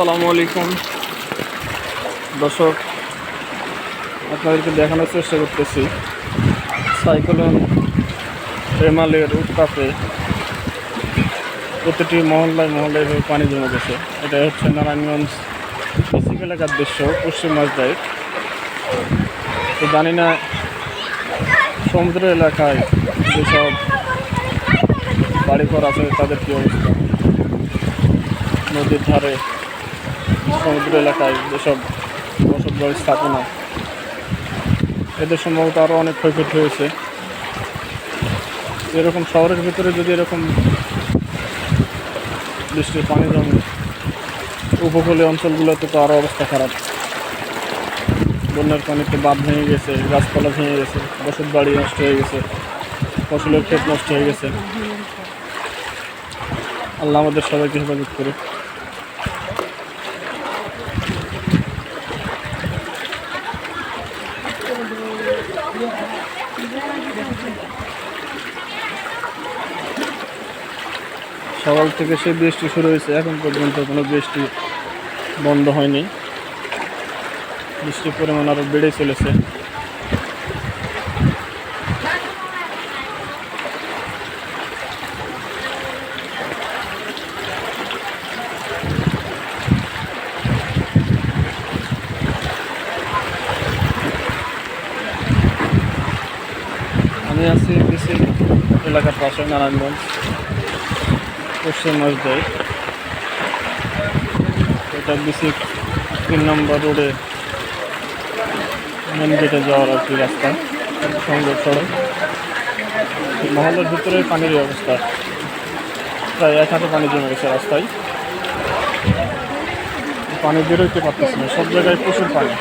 আসসালামু আলাইকুম। দর্শক, আপনাদেরকে দেখানোর চেষ্টা করতেছি সাইক্লোন রেমালের উত্তাপে প্রতিটি মহল্লায় মহল্লায় পানি জমে গেছে। এটা হচ্ছে নারায়ণগঞ্জ বেসিক এলাকার দৃশ্য, পশ্চিম মাঝদায় তো জানি না সমুদ্র এলাকায় যেসব বাড়িঘর আছে, তাদের কী অবস্থা? নদীর ধারে সমুদ্র এলাকায় যেসব বসত বাড়ি স্থাপনা, এদের সম্ভবত আরও অনেক ক্ষয়ক্ষতি হয়েছে। এরকম শহরের ভিতরে যদি এরকম বৃষ্টির পানি জমে, উপকূলীয় অঞ্চলগুলোতে তো আরও অবস্থা খারাপ। বন্যার পানিতে বাঁধ ভেঙে গেছে, গাছপালা ভেঙে গেছে বসত বাড়ি নষ্ট হয়ে গেছে, ফসলের ক্ষেত নষ্ট হয়ে গেছে। আল্লাহ আমাদের সবাইকে হেফাজত করে সকাল থেকে সে বৃষ্টি শুরু হয়েছে, এখন পর্যন্ত কোনো বৃষ্টি বন্ধ হয়নি। বৃষ্টির পরিমাণ আরও বেড়ে চলেছে। আমি আছি এলাকার পাশে নারায়ণগঞ্জ। পশ্চিম দেয় এটা বিসি তিন নম্বর রোডে মেন গেটে যাওয়ার আর কি রাস্তা সংযোগ সড়ক এই মহল্লার ভিতরে পানির অবস্থা। প্রায় এক হাতে পানি জমে গেছে রাস্তায়। পানি বেরোইতে পারতেছে না, সব জায়গায় প্রচুর পানি।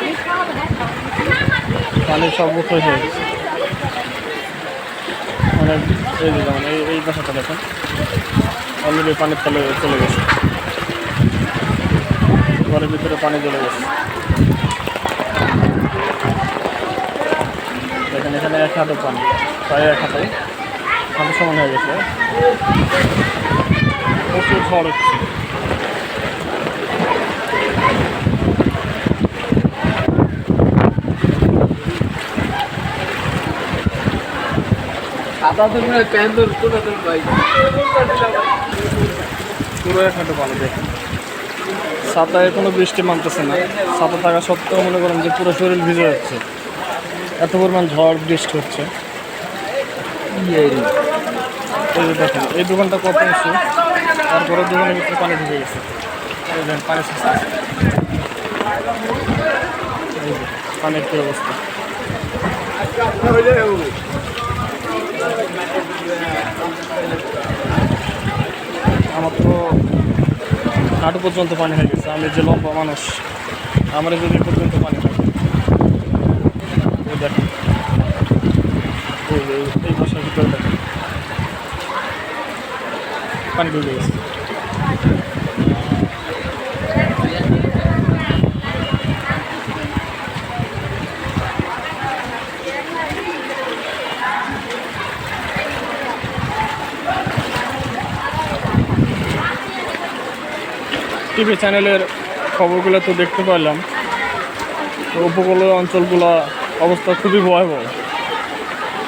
পানি সব উঠে হয়ে গেছে। মানে এই যেমন এই এই বাসাটা দেখেন। অলরেডি পানি চলে চলে গেছে। ঘরের ভিতরে পানি চলে গেছে। দেখেন, এখানে এক হাতে পানি, প্রায় এক হাতে সমান হয়ে গেছে। প্রচুর ঝড় হচ্ছে। তো মনে প্যান তোর কোন তোর ভাই। পুরো হাতে পানি দেখেন। ছাতায় কোনো বৃষ্টি মানতেছে না। ছাতা থাকা সত্ত্বেও মনে করেন যে পুরো শরীর ভিজে যাচ্ছে। এত পরিমাণ ঝড়, বৃষ্টি হচ্ছে। এই যে দেখেন, এই দোকানটা কত উঁচু? তারপরে দোকানের ভিতরে পানি ঢুকে গেছে। এই পানি। এই পানির কী অবস্থা? আমার তো হাঁটু পর্যন্ত পানি হয়ে গেছে। আমি যে লম্বা মানুষ, আমার যদি পর্যন্ত পানি বাসার ভিতরে দেখেন। পানি ঢুকে গেছে। টিভি চ্যানেলের খবরগুলো তো দেখতে পারলাম। উপকূলীয় অঞ্চলগুলো অবস্থা খুবই ভয়াবহ।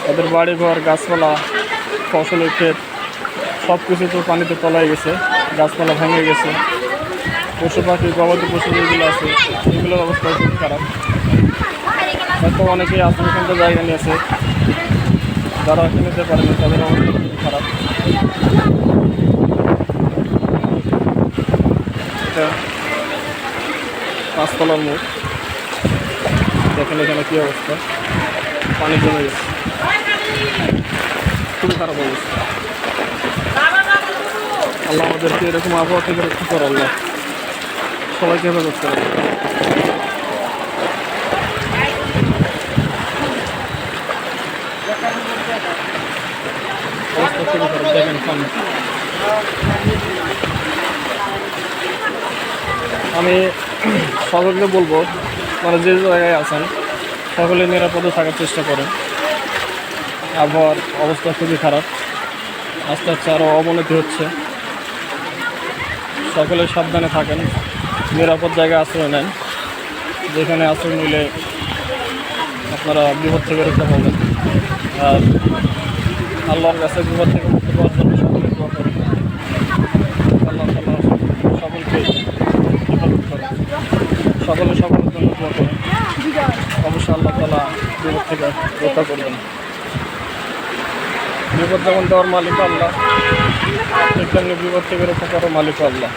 তাদের বাড়ি ঘর গাছপালা, ফসলের ক্ষেত সব কিছু তো পানিতে তলায় গেছে, গাছপালা ভেঙে গেছে। পশু পাখি, গবাদি পশু যেগুলো আছে, সেগুলোর অবস্থা খুব খারাপ। হয়তো অনেকেই আশ্রয়কেন্দ্র জায়গা নিয়েছে যারা নিতে পারেনি তাদের অবস্থা খুব খারাপ। এটা পাঁচতলার মুখ দেখেন এখানে কী অবস্থা। পানি জমে গেছে। খুবই খারাপ অবস্থা। আল্লাহ আমাদেরকে এরকম আবহাওয়া থেকে রক্ষা করে আল্লাহ। সবাইকে হেফাজত করে অবস্থা খুবই দেখেন পানি। আমি সকলকে বলব মানে যে জায়গায় আছেন, সকলে নিরাপদে থাকার চেষ্টা করেন। আবহাওয়ার অবস্থা খুবই খারাপ। আস্তে আস্তে আরও অবনতি হচ্ছে। সকলে সাবধানে থাকেন, নিরাপদ জায়গায় আশ্রয় নেন। যেখানে আশ্রয় নিলে আপনারা বিপদ থেকে রক্ষা পাবেন। আর আল্লাহর কাছে বিপদ থেকে মুক্তি পাওয়ার জন্য সকলে দোয়া করেন আল্লাহ তাআলা সকলকে হেফাজত করেন সকলে সকলের জন্য দোয়া করেন। অবশ্যই আল্লাহ তালা বিপদ থেকে রক্ষা করবেন। বিপদ যেমন দেওয়ার মালিক আল্লাহ আপনি তেমনি বিপদ থেকে রক্ষা করার মালিক আল্লাহ।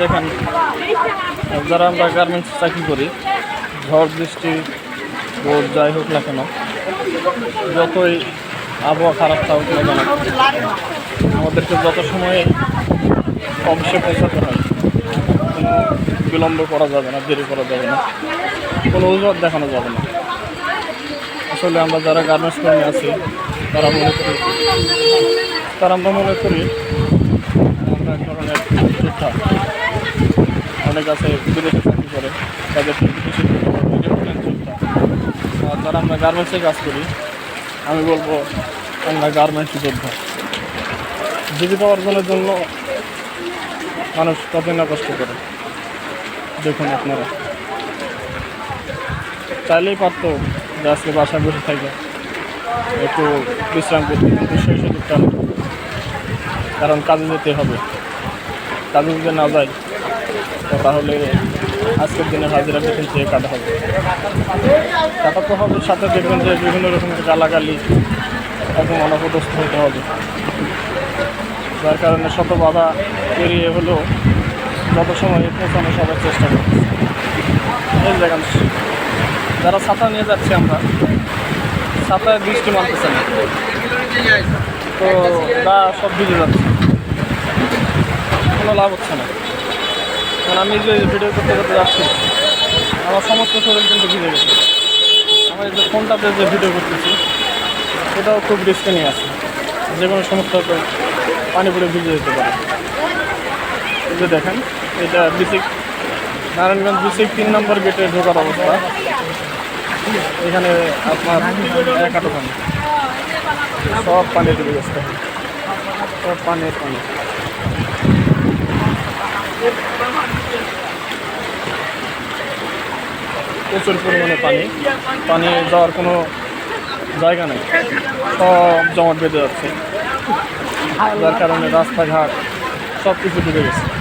দেখেন, যারা আমরা গার্মেন্টস চাকরি করি, ঝড়, বৃষ্টি, রোদ, যাই হোক না কেন, যতই আবহাওয়া খারাপ থাকুক না কেন আমাদেরকে যত সময়ে অফিসে পৌঁছাতে হয়। কোনো বিলম্ব করা যাবে না, দেরি করা যাবে না। কোনো অজুহাত দেখানো যাবে না। আসলে আমরা যারা গার্মেন্টস কর্মী আছি, তারা মনে করি তারা আমরা মনে করি আমরা এক ধরনের যোদ্ধা। অনেক আছে বিদেশে চাকরি করে, তাদের বিদেশি যোদ্ধা। আর যারা আমরা গার্মেন্টসে কাজ করি, আমি বলব, আমরা গার্মেন্টস যোদ্ধা। জীবিকা অর্জনের জন্য মানুষ কতই না কষ্ট করে। দেখুন আপনারা। চাইলেই পারতো যে আজকে বাসায় বসে থাকবে। একটু বিশ্রাম করতে, কিন্তু সেই সুযোগটা। কারণ কাজে যেতে হবে। কাজে যদি না যায়, তো তাহলে আজকের দিনে হাজিরা বেতন চেয়ে কাটা হবে। কাটা তো হবে, সাথে দেখবেন যে বিভিন্ন রকমের গালাগালি এবং অনপদস্থ হতে হবে। যার কারণে শত বাধা পেরিয়ে হলেও যত সময় পৌঁছানো সবার চেষ্টা করছি এই দেখেন, যারা ছাতা নিয়ে যাচ্ছি আমরা, ছাতায় বৃষ্টি মানতেছে না। তো গা সব ভিজে যাচ্ছে। কোনো লাভ হচ্ছে না। কারণ আমি যে ভিডিও করতে করতে যাচ্ছি, আমার সমস্ত শরীর কিন্তু ভিজে গেছে। আমার যে ফোনটাতে যে ভিডিও করতেছি, সেটাও খুব রিস্কে নিয়ে আসে যে কোনো সমস্যাতে পানি ভিজে যেতে পারে যে দেখেন, এটা বিসিক নারায়ণগঞ্জ বিসিক তিন নম্বর গেটে ঢোকার অবস্থা। এখানে আপনার এক পানি। সব পানি ডুবে গেছে সব পানি পানি। প্রচুর পরিমাণে পানি। পানি যাওয়ার কোনো জায়গা নেই। সব জমাট বেঁধে যাচ্ছে। যার কারণে রাস্তাঘাট সব কিছু ডুবে গেছে।